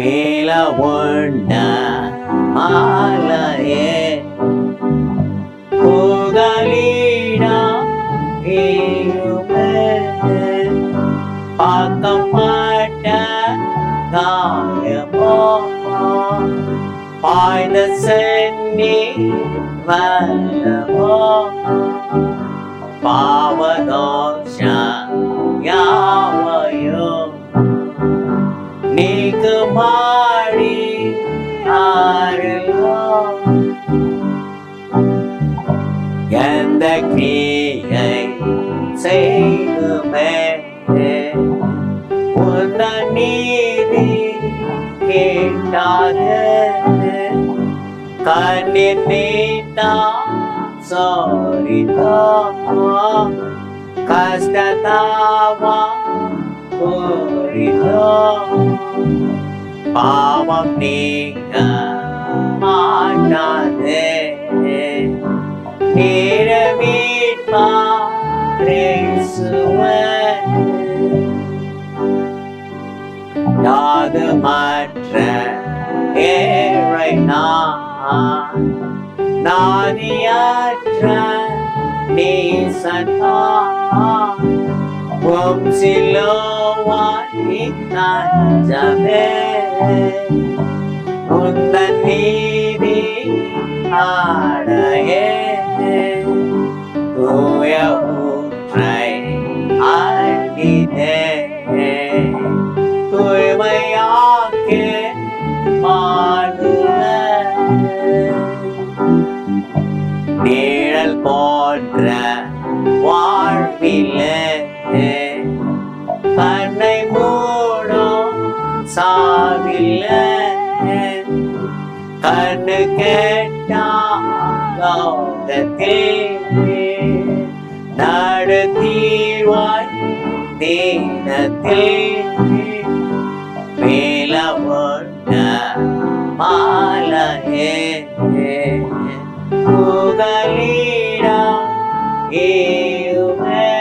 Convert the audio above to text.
பேல ஒண்ண ஆலயே. புகலிடா இருமே பார்க்கப்பட்ட காயமோ? பாய்ந்த சென்னி வல்லமோ? பாவதோஷ நீக்கு மாடி எந்த கிரியை செய்துமே உன்ன நீதி கேட்டாத கண்ணின் நீட்டா சோரிதா கஷ்டதாவா பாவம் நீங்க மாட்டாதே நீரமீட்பா ரேசுவே யாது மற்ற ஏழை நான். நாதியற்ற நீசனா உம் சிலுவாய் நஞ்சமே உந்தன் நீதி ஆடையே தூய ஊற்றை அண்டினே தூய்மையாக்கே நிழல் போன்ற வாழ்விலே சாவில்ல கண்ணு கேட்டே நடத்தீவாய் தேனத்தில் மேலவண்ண மாலையே. புகலிடம் ஏயுமே